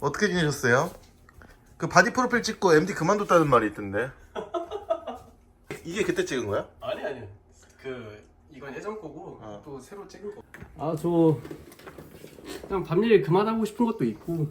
어떻게 지내셨어요? 그 바디 프로필 찍고 MD 그만뒀다는 말이 있던데. 이게 그때 찍은 거야? 아니 아니 그 이건 예전 거고 어. 또 새로 찍은 거. 아 저 그냥 밤일 그만하고 싶은 것도 있고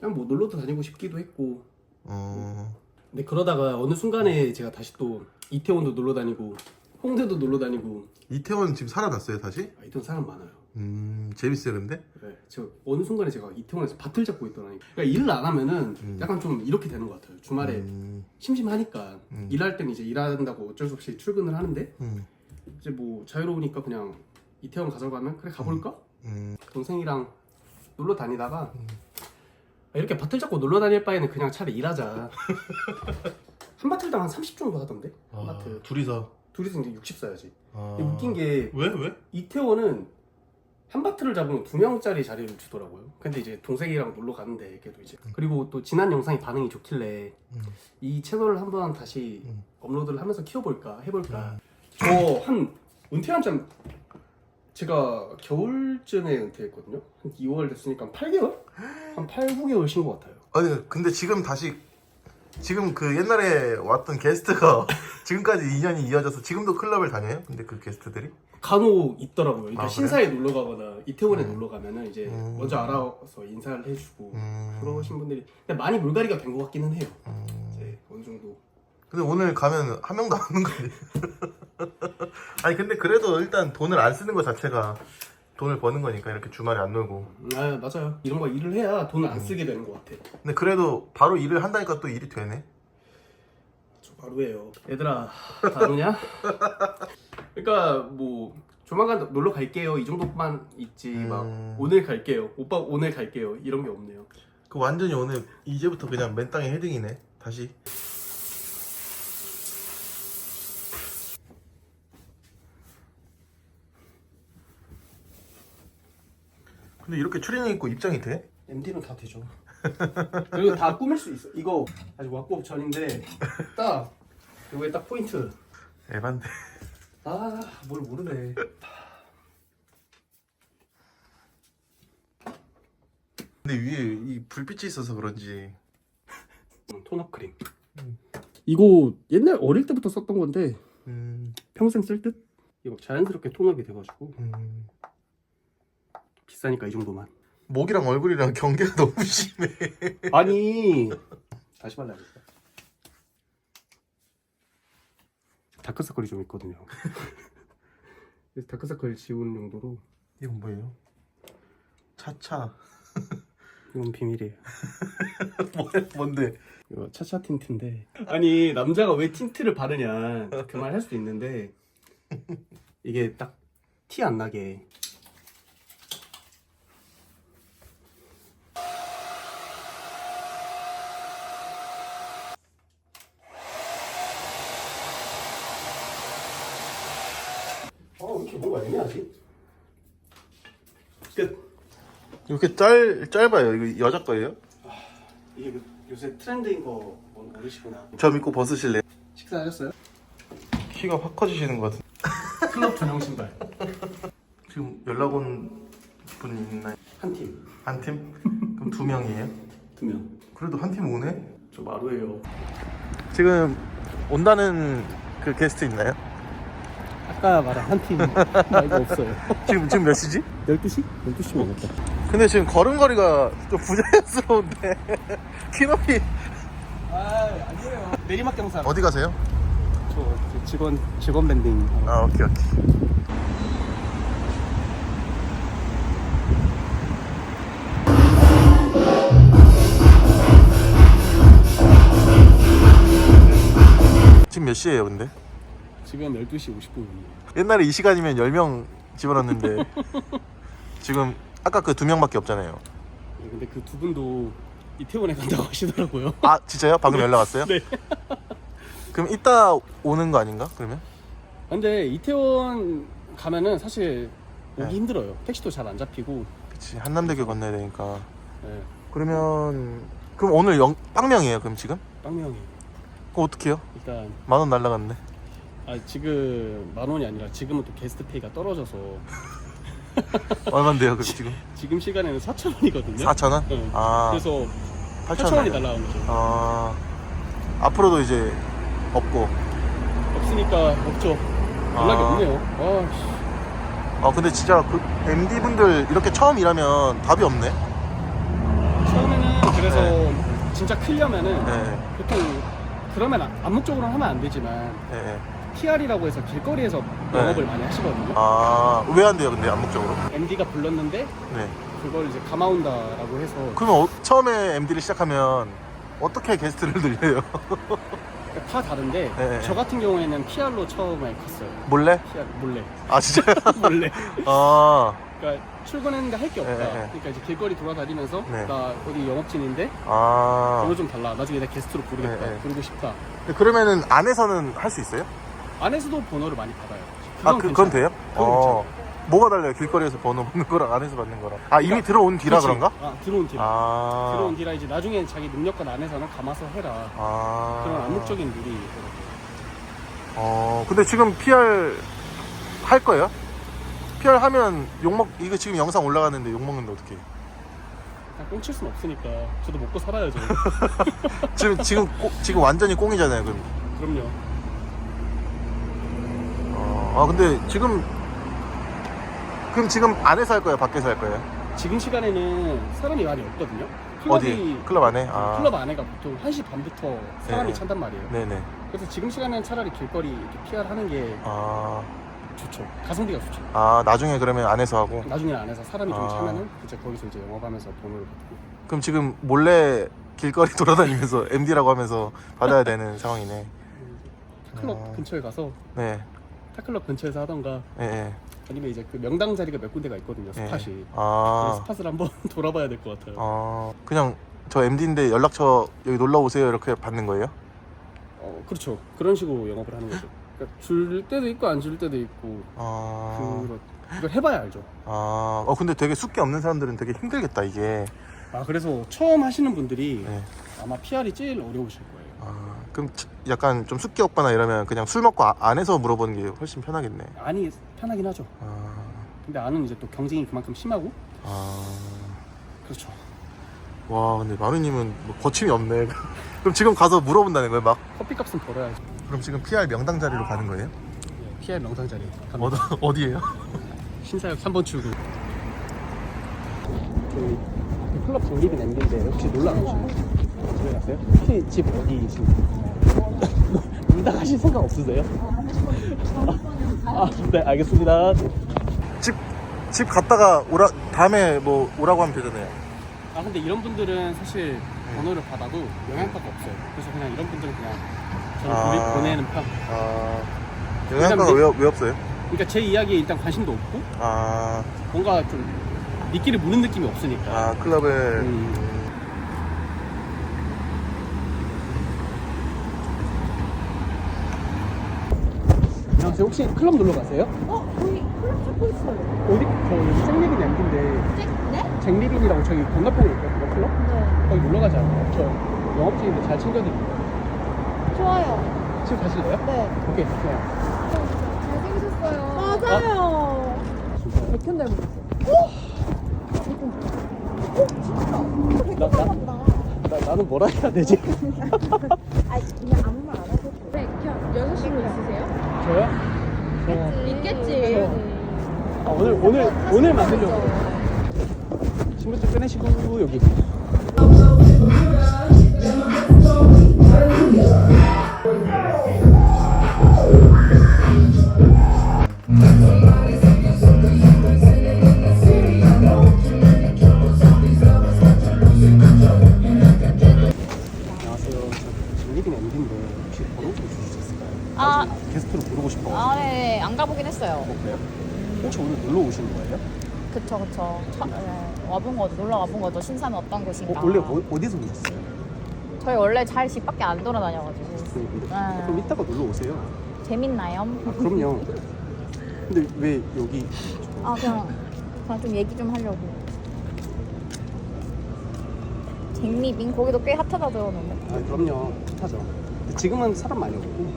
그냥 뭐 놀러도 다니고 싶기도 했고 어. 근데 그러다가 어느 순간에 제가 다시 또 이태원도 놀러 다니고 홍대도 놀러 다니고 이태원 지금 살아났어요 다시? 아, 이태원 사람 많아요. 음 재밌어요 근데? 네, 저 어느 순간에 제가 이태원에서 밭을 잡고 있더라니. 그러니까 일을 안 하면은 음. 약간 좀 이렇게 되는 것 같아요. 주말에 음, 심심하니까 음. 일할 때는 이제 일한다고 어쩔 수 없이 출근을 하는데 음, 이제 뭐 자유로우니까 그냥 이태원 가자고 하면 그래 가볼까? 음. 동생이랑 놀러 다니다가 아, 이렇게 밭을 잡고 놀러 다닐 바에는 그냥 차라리 일하자. 한 바틀당 한 30 정도 하던데 한 아, 둘이서. 둘이서 이제 60 써야지. 아. 웃긴 게 왜 왜? 이태원은 한 바트를 잡으면 두 명짜리 자리를 주더라고요. 근데 이제 동생이랑 놀러 가는데 걔도 이제 그리고 또 지난 영상이 반응이 좋길래 음. 이 채널을 한번 다시 음. 업로드를 하면서 키워볼까 해볼까. 음. 저한 은퇴한 지 한- 제가 겨울쯤에 은퇴했거든요. 한 2월 됐으니까 한 8개월? 한 8, 9개월 쉰것 같아요. 아니 근데 지금 다시 지금 그 옛날에 왔던 게스트가 지금까지 인연이 이어져서 지금도 클럽을 다녀요? 근데 그 게스트들이? 간혹 있더라고요. 그러니까 아? 신사에 놀러 가거나 이태원에 음. 놀러 가면은 이제 음. 먼저 알아서 인사를 해주고 음. 그러신 분들이 근데 많이 물갈이가 된 것 같기는 해요. 음. 이제 어느 정도 근데 오늘 가면 한 명도 안 오는 거지. 아니 근데 그래도 일단 돈을 안 쓰는 것 자체가 돈을 버는 거니까 이렇게 주말에 안 놀고. 아 맞아요. 이런 거 일을 해야 돈을 음. 안 쓰게 되는 것 같아. 근데 그래도 바로 일을 한다니까 또 일이 되네. 저 바로예요. 얘들아 다 오냐? 그러니까 뭐 조만간 놀러 갈게요. 이 정도만 있지 막 음. 오늘 갈게요. 오빠 오늘 갈게요. 이런 게 없네요. 그 완전히 오늘 이제부터 그냥 맨 땅에 헤딩이네. 다시. 근데 이렇게 추리닝 입고 입장이 돼? MD는 다 되죠. 그리고 다 꾸밀 수 있어. 이거 아직 왔고 전인데 딱 이거에 딱 포인트. 에반데. 아 뭘 모르네. 근데 위에 이 불빛이 있어서 그런지. 음, 톤업 크림. 이거 옛날 어릴 때부터 썼던 건데 음, 평생 쓸 듯? 이거 자연스럽게 톤업이 돼가지고 음. 비싸니까 이 정도만. 목이랑 얼굴이랑 경계가 너무 심해. 아니 다시 발라야겠다. 다크서클이 좀 있거든요. 그래서 다크서클 지우는 용도로 이건 뭐예요? 차차. 이건 비밀이에요. 뭐, 뭔데? 이거 차차 틴트인데 아니 남자가 왜 틴트를 바르냐 그 말 할 수도 있는데 이게 딱 티 안 나게 어왜 이렇게 뭔가 애매하지? 끝 이렇게 짧, 짧아요. 이거 여자 거예요? 이게 요- 요새 트렌드인 거 모르시구나 저 믿고 벗으실래요? 식사하셨어요? 키가 확 커지시는 것 같은데. 클럽 전용 신발 지금 연락 온분 있나요? 한 팀, 한 팀? 그럼 두 명이에요? 두 명. 그래도 한 팀 오네? 저 마루예요. 지금 온다는 그 게스트 있나요? 아까 말한 한 팀 말고 없어요. 지금, 지금 몇 시지? 12시? 12시면 오겠다. 근데 지금 걸음걸이가 좀 부자연스러운데. 키높이. 아, 아니에요. 내리막 경사. 어디 가세요? 저 직원, 직원 밴딩. 아, 오케이, 오케이. 지금 몇 시예요, 근데? 지금 12시 50분이에요. 옛날에 이 시간이면 10명 집어넣는데 지금 아까 그 두 명밖에 없잖아요. 근데 그 두 분도 이태원에 간다고 하시더라고요. 아, 진짜요? 방금 연락 왔어요? 네. 그럼 이따 오는 거 아닌가? 그러면? 근데 이태원 가면은 사실 오기 네. 힘들어요. 택시도 잘 안 잡히고. 그치, 한남대교 건너야 되니까. 네, 그러면 그럼 오늘 영, 빵명이에요, 그럼 지금? 빵명이. 그럼 어떻게 해요? 일단 만 원 날라갔네. 아 지금 만 원이 아니라 지금은 또 게스트 페이가 떨어져서 얼마인데요, 그 지금? 지금 시간에는 4천 원이거든요. 4천 원? 네. 아, 그래서 8천 8천 원이 날라간 거죠. 아, 앞으로도 이제 없고. 없으니까 없죠. 연락이 아. 없네요. 아, 씨. 아, 근데 진짜 그 MD 분들 이렇게 처음 일하면 답이 없네. 처음에는 그래서 진짜 크려면은 네, 보통 그러면 아- 암묵적으로 하면 안 되지만 네, 네. TR이라고 해서 길거리에서 네. 영업을 많이 하시거든요. 아, 왜 안 돼요, 근데 암묵적으로? MD가 불렀는데 네. 그걸 이제 감아온다라고 해서 그러면 어- 처음에 MD를 시작하면 어떻게 게스트를 늘려요? 다 다른데 네. 저 같은 경우에는 PR로 처음에 갔어요. 몰래? PR 몰래 아, 진짜요? 몰래. 아, 그러니까 출근했는데 할 게 없다. 네, 네. 그러니까 이제 길거리 돌아다니면서 네. 나 어디 영업진인데 아. 번호 좀 달라. 나중에 내 게스트로 부르겠다. 네, 네. 부르고 싶다. 그러면은 안에서는 할 수 있어요? 안에서도 번호를 많이 받아요. 아, 그, 그건. 돼요? 그건 어. 뭐가 달라요? 길거리에서 번호 받는 거랑 안에서 받는 거랑. 아, 이미 그러니까- 들어온 뒤라 그치? 그런가? 아, 들어온 뒤라. 아. 들어온 뒤라 이제 나중에 자기 능력과 안에서는 감아서 해라. 아. 그런 암묵적인 룰이 있더라고요. 어, 근데 지금 PR 할 거예요? PR 하면 욕먹, 이거 지금 영상 올라가는데 욕먹는데. 그냥 꽁칠 순 없으니까 저도 먹고 살아야죠. 지금, 지금, 꼬- 지금 완전히 꽁이잖아요, 그럼. 그럼요. 어, 아, 근데 지금, 그럼 지금 안에서 할 거예요? 밖에서 할 거예요? 지금 시간에는 사람이 많이 없거든요. 어디? 클럽 안에? 아. 클럽 안에가 보통 1시 반부터 사람이 네. 찬단 말이에요. 네네. 그래서 지금 시간에는 차라리 길거리 이렇게 PR 하는 게 아, 좋죠. 가성비가 좋죠. 아, 나중에 그러면 안에서 하고. 나중에 안에서 사람이 좀 아. 차면은 이제 거기서 이제 영업하면서 돈을 받고. 그럼 지금 몰래 길거리 돌아다니면서 MD라고 하면서 받아야 되는 상황이네. 타클럽 아. 근처에 가서 네, 타클럽 근처에서 하던가 네, 네. 아니면 이제 그 명당 자리가 몇 군데가 있거든요. 네. 스팟이. 그래서 아, 스팟을 한번 돌아봐야 될 것 같아요. 어, 그냥 저 MD인데 연락처 여기 놀러 오세요 이렇게 받는 거예요? 어, 그렇죠. 그런 식으로 영업을 하는 거죠. 그러니까 줄 때도 있고 안 줄 때도 있고 아, 그런 이걸 해봐야 알죠. 아, 어 근데 되게 숙기 없는 사람들은 되게 힘들겠다 이게. 아 그래서 처음 하시는 분들이 네. 아마 PR이 제일 어려우실 거예요. 아, 그럼 치- 약간 좀 숙기 없거나 이러면 그냥 술 먹고 아- 안에서 물어보는 게 훨씬 편하겠네. 안이 편하긴 하죠. 아, 근데 안은 이제 또 경쟁이 그만큼 심하고 아, 그렇죠. 와, 근데 마루님은 뭐 거침이 없네. 그럼 지금 가서 물어본다는 거예요, 막? 커피값은 벌어야죠. 그럼 지금 PR 명당 자리로 가는 거예요? 네, PR 명상 자리. 어디, 어디예요? 신사역 3번 출구. 그 클럽 정립이 낸데 혹시 놀러 안 오시나요? 집에 갔어요? 혹시 집 어디이신가요? 놀다 가실 생각 없으세요? 아, 네 알겠습니다. 집, 집 갔다가 오라, 다음에 뭐 오라고 하면 되잖아요. 아 근데 이런 분들은 사실 번호를 받아도 영향가가 없어요. 그래서 그냥 이런 분들은 그냥 저는 아. 보내- 보내는 편. 아, 영양가가 왜, 왜 없어요? 그러니까 제 이야기에 일단 관심도 없고 아, 뭔가 좀 미끼를 무는 느낌이 없으니까. 아, 클럽에. 음. 안녕하세요. 혹시 클럽 놀러 가세요? 어, 저희 클럽 찾고 있어요. 어디? 저 여기 잭리빈 엠비인데 네? 네? 잭리빈이라고 저기 건너편에 있거든요 클럽? 네. 거기 놀러 가지 않아요? 저 영업직인데 잘 챙겨드릴게요. 좋아요. 지금 가실래요? 네. 오케이 좋아요. 잘생기셨어요. 맞아요. 백현 닮으셨어요. 나, 나, 나, 나는 뭐라 해야 되지? 아, 그냥 아무 말 안 하셔도 돼요. 백현. 여자친구 있으세요? 저요? 저 있겠지. 아, 오늘 오늘 오늘 만들려고. 신분증 꺼내시고 여기 안 가보긴 했어요. 어, 그래요? 혹시 오늘 놀러 오시는 거예요? 그쵸, 그쵸. 차, 네, 와본 거죠. 놀러 와본 거죠. 신사는 어떤 곳인가. 어, 원래 어, 어디서 오셨어요? 저희 원래 잘 집 밖에 안 돌아다녀가지고. 그, 네. 그럼 이따가 놀러 오세요. 재밌나요? 아, 그럼요. 근데 왜 여기 아, 그냥, 그냥 좀 얘기 좀 하려고. 잭리빙? 거기도 꽤 핫하다 들었는데. 아 그럼요 핫하죠 근데 지금은 사람 많이 없고 음,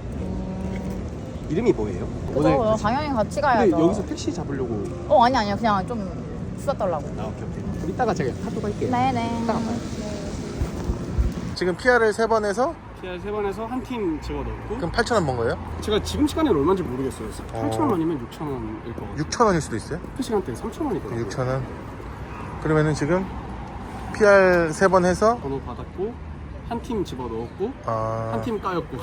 이름이 뭐예요? 그거 당연히 같이 근데 가야죠. 여기서 택시 잡으려고 어 아니 아니요 그냥 좀 수다 떨라고. 아 오케이 오케이 그럼 이따가 제가 카톡 할게요 네네. 이따가 봐요 지금 PR을 세 번 해서 제가 세 번에서 한 팀 집어넣고 그럼 8,000원 번 거예요? 제가 지금 시간이 얼마인지 모르겠어요 어. 8천 원이면 6천 원일 것 같아요 6,000원일 수도 있어요? 그 시간대 3천 원이더라고요 6,000원. 그러면은 지금 PR 세 번 해서 번호 받았고 한 팀 집어넣었고 아 한 팀 까였고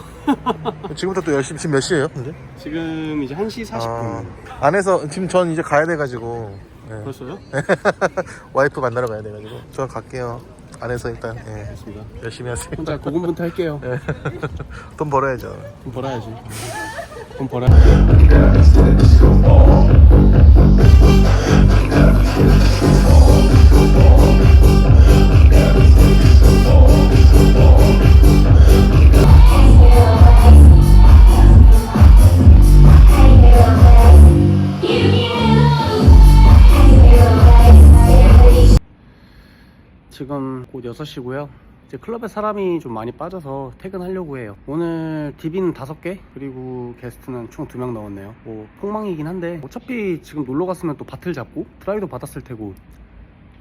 지금부터 또 열심히 지금 몇 시예요? 근데? 지금 이제 1시 40분 아, 안에서 지금 전 이제 가야 돼 가지고 네. 벌써요? 와이프 만나러 가야 돼 가지고 저 갈게요. 안에서 일단 예, 알겠습니다 열심히 하세요. 혼자 고군분투 할게요 예. 돈 벌어야죠. 돈 벌어야지 돈 벌어야지 6시고요. 이제 클럽에 사람이 좀 많이 빠져서 퇴근하려고 해요. 오늘 DB는 5개, 그리고 게스트는 총 2명 넣었네요. 뭐, 폭망이긴 한데, 어차피 지금 놀러 갔으면 또 밭을 잡고, 트라이도 받았을 테고,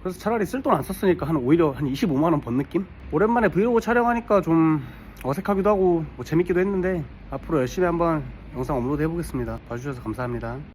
그래서 차라리 쓸 돈 안 썼으니까 한 오히려 한 25만원 번 느낌? 오랜만에 브이로그 촬영하니까 좀 어색하기도 하고, 뭐 재밌기도 했는데, 앞으로 열심히 한번 영상 업로드 해보겠습니다. 봐주셔서 감사합니다.